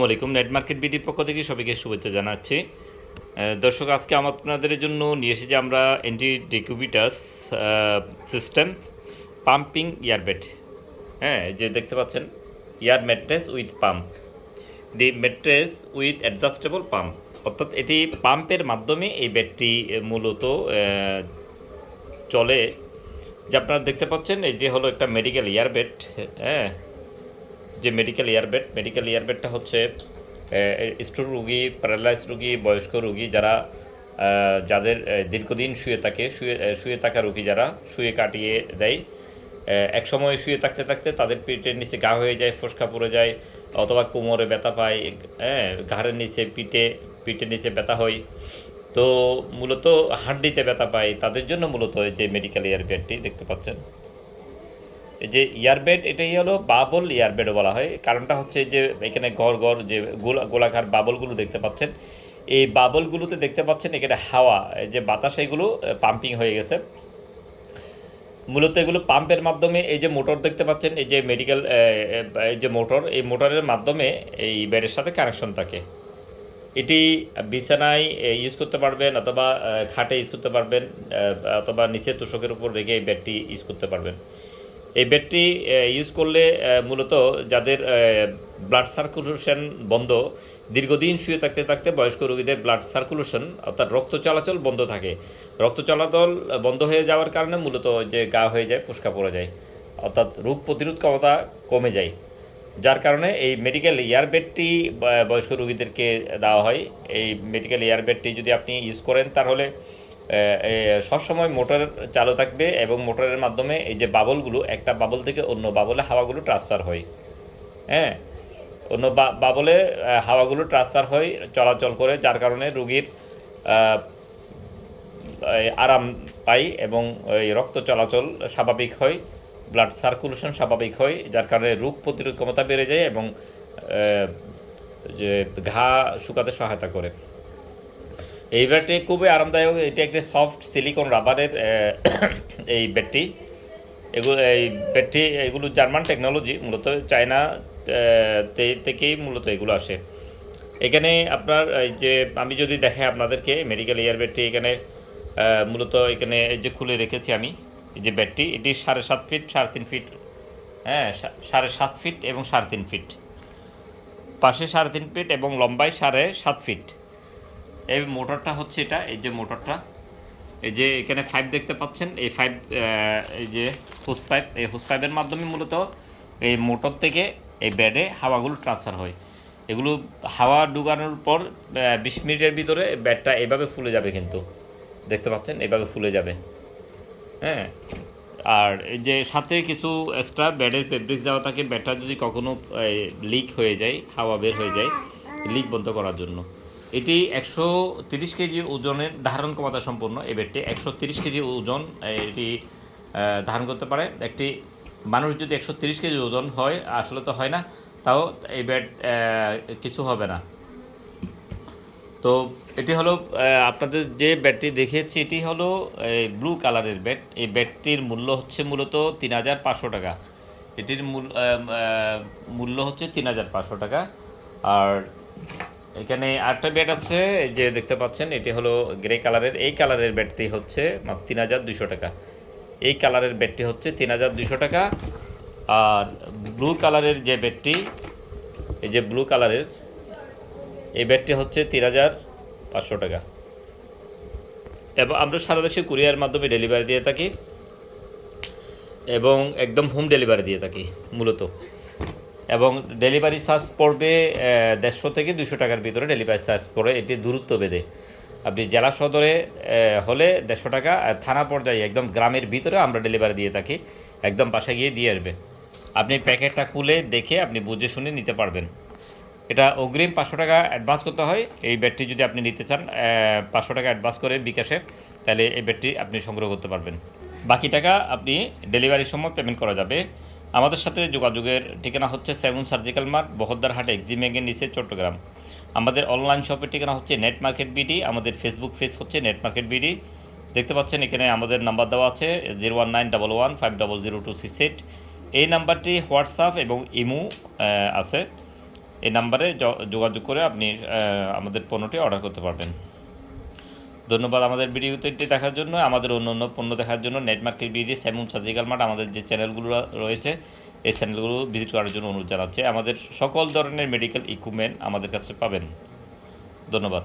আসসালামু আলাইকুম। Net market বিডির পক্ষ থেকে সবাইকে শুভেচ্ছা জানাচ্ছি। দর্শক, আজকে আপনাদের জন্য নিয়ে এসেছি আমরা anti decubitus system pumping airbed হ্যাঁ যে দেখতে পাচ্ছেন air mattress with pump the mattress with adjustable pump অর্থাৎ এটি পাম্পের মাধ্যমে এই বেডটি মূলত চলে। যে আপনারা দেখতে পাচ্ছেন, এই যে হলো একটা মেডিকেল ইয়ারবেড হ্যাঁ যে মেডিকেল এয়ারবেড মেডিকেল এয়ারবেডটা হচ্ছে স্ট্রোক রুগী প্যারালাইজ রুগী, বয়স্ক রুগী যারা যাদের দীর্ঘদিন শুয়ে থাকে, শুয়ে শুয়ে থাকা রুগী যারা শুয়ে কাটিয়ে দেয় এক সময় শুয়ে থাকতে থাকতে তাদের পেটের নিচে গা হয়ে যায়, ফোসকা পড়ে যায়, অথবা কোমরে ব্যথা পায় হ্যাঁ ঘাড়ের নিচে পিঠে, পিঠের নিচে ব্যথা হয়। তো মূলত হাড্ডিতে ব্যথা পায়, তাদের জন্য মূলত যে মেডিকেল ইয়ারবেডটি দেখতে পাচ্ছেন। যে ইয়ারবেড, এটাই হলো বাবল ইয়ারবেডও বলা হয়। কারণটা হচ্ছে যে এখানে ঘর ঘর যে গোলা, গোলাকার বাবলগুলো দেখতে পাচ্ছেন। এই বাবলগুলোতে দেখতে পাচ্ছেন এখানে হাওয়া যে বাতাস, এগুলো পাম্পিং হয়ে গেছে। মূলত এগুলো পাম্পের মাধ্যমে এই যে মোটর দেখতে পাচ্ছেন, এই যে মেডিকেল এই যে মোটর, এই মোটরের মাধ্যমে এই বেডের সাথে কানেকশন থাকে। এটি বিছানায় ইউজ করতে পারবেন অথবা খাটে ইউজ করতে পারবেন অথবা নিচে তোষকের উপর রেখে এই বেডটি ইউজ করতে পারবেন। এই বেডটি ইউজ করলে মূলত যাদের ব্লাড সার্কুলেশন বন্ধ, দীর্ঘদিন শুয়ে থাকতে থাকতে বয়স্ক রোগীদের ব্লাড সার্কুলেশন অর্থাৎ রক্ত চলাচল বন্ধ থাকে। রক্ত চলাচল বন্ধ হয়ে যাওয়ার কারণে মূলত যে গা হয়ে যায়, ফুসকা পড়ে যায়, অর্থাৎ রোগ প্রতিরোধ ক্ষমতা কমে যায়। যার কারণে এই মেডিকেল ইয়ারবেডটি বয়স্ক রোগীদেরকে দেওয়া হয়। এই মেডিকেল ইয়ারবেডটি যদি আপনি ইউজ করেন, তাহলে সবসময় মোটর চালু থাকবে এবং মোটরের মাধ্যমে এই যে বাবলগুলো, একটা বাবল থেকে অন্য বাবলে হাওয়াগুলো ট্রান্সফার হয়। হ্যাঁ? অন্য বাবলে হাওয়াগুলো ট্রান্সফার হয় চলাচল করে, যার কারণে রুগীর আরাম পাই এবং রক্ত চলাচল স্বাভাবিক হয় ব্লাড সার্কুলেশন স্বাভাবিক হয়, যার কারণে রোগ প্রতিরোধ ক্ষমতা বেড়ে যায় এবং যে ঘা শুকাতে সহায়তা করে। এই ব্যাটটি খুবই আরামদায়ক এটি একটি সফট সিলিকন রাবারের এই ব্যাটটি এগুলো এই ব্যাটটি এগুলো জার্মান টেকনোলজি মূলত চায়না থেকেই মূলত এগুলো আসে। এখানে আপনার, এই যে, আমি যদি দেখে আপনাদেরকে মেডিকেল ইয়ার ব্যাটটি এখানে মূলত এখানে এই যে খুলে রেখেছি আমি, এই যে ব্যাটটি এটি সাড়ে সাত ফিট সাড়ে তিন ফিট হ্যাঁ সাড়ে সাত ফিট এবং সাড়ে তিন ফিট পাশে সাড়ে তিন ফিট এবং লম্বায় সাড়ে সাত ফিট এই মোটরটা হচ্ছে এটা, এই যে মোটরটা। এই যে এখানে ফাইভ দেখতে পাচ্ছেন, এই ফাইভ এই যে হোস পাইপ এই হোস পাইপের মাধ্যমে মূলত এই মোটর থেকে এই ব্যাডে হাওয়াগুলো ট্রান্সফার হয়। এগুলো হাওয়া ঢুকানোর পর বিশ মিনিটের ভিতরে ব্যাডটা এভাবে ফুলে যাবে কিন্তু। দেখতে পাচ্ছেন? এভাবে ফুলে যাবে। হ্যাঁ? আর এই যে সাথে কিছু এক্সট্রা ব্যাডের ফেব্রিক্স দেওয়া থাকে ব্যাডটা যদি কখনো লিক হয়ে যায়, হাওয়া বের হয়ে যায় লিক বন্ধ করার জন্য। এটি একশো তিরিশ কেজি ওজনের ধারণ ক্ষমতা সম্পন্ন এই বেডটি। একশো তিরিশ কেজি ওজন এটি ধারণ করতে পারে। একটি মানুষ যদি একশো তিরিশ কেজি ওজন হয়, আসলে তো হয় না, তাও এই বেড কিছু হবে না। তো এটি হলো আপনাদের যে ব্যাটটি দেখিয়েছি, এটি হলো এই ব্লু কালারের ব্যাট এই ব্যাটটির মূল্য হচ্ছে মূলত তিন হাজার পাঁচশো টাকা। এটির মূল্য হচ্ছে তিন হাজার পাঁচশো টাকা। আর এখানে আরেকটা ব্যাট আছে যে দেখতে পাচ্ছেন, এটি হলো গ্রে কালারের, এই কালারের ব্যাটটি হচ্ছে তিন হাজার দুশো টাকা। এই কালারের ব্যাটটি হচ্ছে তিন হাজার দুশো টাকা। আর ব্লু কালারের যে ব্যাটটি, এই যে ব্লু কালারের, এই ব্যাগটি হচ্ছে তিন হাজার পাঁচশো টাকা। এবং আমরা সারা দেশে কুরিয়ার মাধ্যমে ডেলিভারি দিয়ে থাকি এবং একদম হোম ডেলিভারি দিয়ে থাকি, মূলত। এবং ডেলিভারি চার্জ পড়বে দেড়শো থেকে দুশো টাকার ভিতরে ডেলিভারি চার্জ পড়ে, এটি দূরত্ব বেঁধে। আপনি জেলা সদরে হলে দেড়শো টাকা থানা পর্যায়ে একদম গ্রামের ভিতরে আমরা ডেলিভারি দিয়ে থাকি, একদম বাসায় গিয়ে দিয়ে আসবে। আপনি প্যাকেটটা খুলে দেখে আপনি বুঝে শুনে নিতে পারবেন। এটা অগ্রিম পাঁচশো টাকা অ্যাডভান্স করতে হয়, এই ব্যাটটি যদি আপনি নিতে চান পাঁচশো টাকা অ্যাডভান্স করে বিকাশে, তাহলে এই ব্যাটটি আপনি সংগ্রহ করতে পারবেন। বাকি টাকা আপনি ডেলিভারির সময় পেমেন্ট করা যাবে। আমাদের সাথে যোগাযোগের ঠিকানা হচ্ছে সেভেন সার্জিক্যাল মার্ট বহদ্দারহাট এক্সিমেগের নিচে, চট্টগ্রাম। আমাদের অনলাইন শপের ঠিকানা হচ্ছে নেট মার্কেট বিডি, আমাদের ফেসবুক পেজ হচ্ছে নেট মার্কেট বিডি। দেখতে পাচ্ছেন, এখানে আমাদের নাম্বার দেওয়া আছে, zero one nine double one, five double zero two six eight. এই নাম্বারটি হোয়াটসঅ্যাপ এবং ইমো আছে। এই নাম্বারে যোগাযোগ করে আপনি আমাদের পণ্যটি অর্ডার করতে পারবেন। ধন্যবাদ আমাদের ভিডিওটি দেখার জন্য, আমাদের অন্য অন্য পণ্য দেখার জন্য net market BD Samun surgical mart আমাদের যে চ্যানেলগুলো রয়েছে, এই চ্যানেলগুলো ভিজিট করার জন্য অনুরোধ জানাচ্ছে। আমাদের সকল ধরনের মেডিকেল ইকুইপমেন্ট আমাদের কাছে পাবেন। ধন্যবাদ।